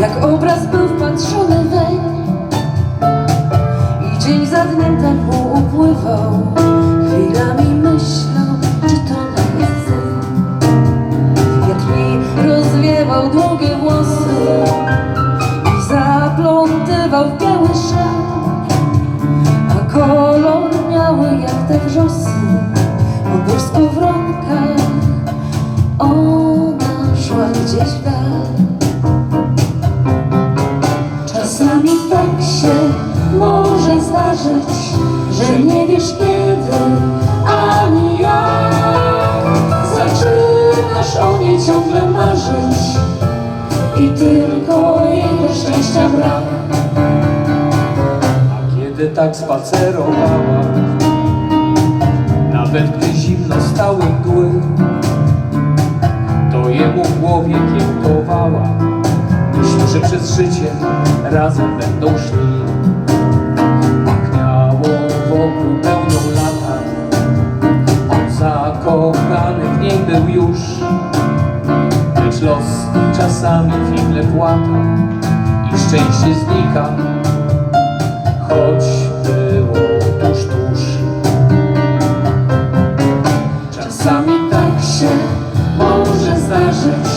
jak obraz był wpatrzony weń i dzień za dniem tak mu upływał. Chwilami myślał, czy to nie jest sen. Mi rozwiewał długie włosy i zaplątywał w biały szal, a kolor miały jak te wrzosy o skowronkach. Ona szła gdzieś w. że nie wiesz kiedy ani jak. Zaczynasz o niej ciągle marzyć i tylko jej szczęścia brak. A kiedy tak spacerowała Nawet gdy zimno stały mgły To jemu w głowie kiełkowała Myśl, że przez życie razem będą szli zakochany w niej był już Lecz los czasami figle płata I szczęście znika choć było tuż, tuż. Czasami tak się może zdarzyć,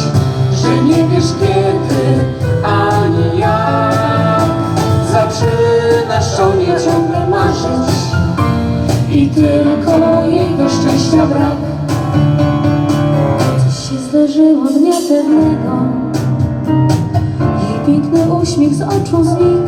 że nie wiesz kiedy ani jak. Zaczynasz o niej ciągle marzyć i tylko jej do szczęścia brak. Coś się zdarzyło dnia pewnego, jej piękny uśmiech z oczu znikł.